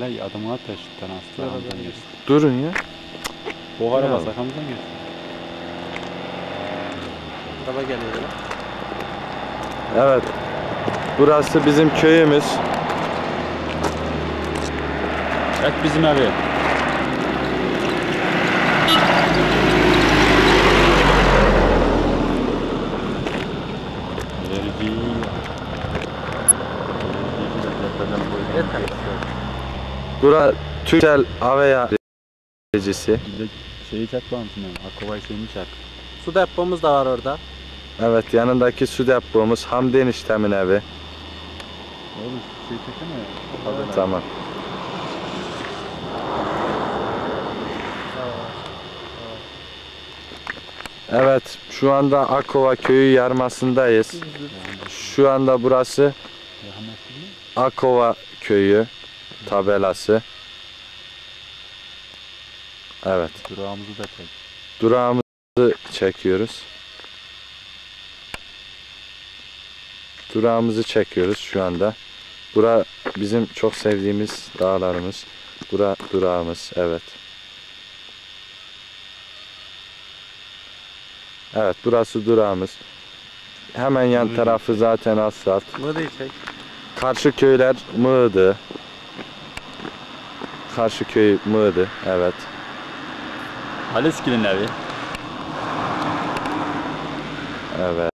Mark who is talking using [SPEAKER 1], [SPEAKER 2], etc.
[SPEAKER 1] La adamı at da şu.
[SPEAKER 2] Durun ya.
[SPEAKER 1] O araba
[SPEAKER 2] Ya.
[SPEAKER 1] arkamızdan geçti.
[SPEAKER 3] Araba geliyor lan.
[SPEAKER 2] Evet. Burası bizim köyümüz.
[SPEAKER 1] Evet bizim evi. Vergi.
[SPEAKER 3] Yeter.
[SPEAKER 2] Bura Türksel Aveya Recisi.
[SPEAKER 1] Bir de şeyi çak bağımsın yani. Akkovay şeyini çak.
[SPEAKER 3] Su depomuz da var orada.
[SPEAKER 2] Evet yanındaki su depomuz Hamdi eniştemin evi.
[SPEAKER 1] Oğlum şey çeksene ya.
[SPEAKER 2] Tamam. Evet şu anda Akova köyü yarmasındayız. Şu anda burası? Akova köyü tabelası. Evet
[SPEAKER 1] Durağımızı da çek.
[SPEAKER 2] durağımızı çekiyoruz. Durağımızı çekiyoruz şu anda. Bura bizim çok sevdiğimiz dağlarımız. Bura durağımız evet. Evet burası durağımız. Hemen yan tarafı zaten asfalt.
[SPEAKER 3] Mıdı çek.
[SPEAKER 2] Karşı köyler Mığdı. Karşı köy Mığdı evet.
[SPEAKER 1] Haleski'nin evi.
[SPEAKER 2] Evet.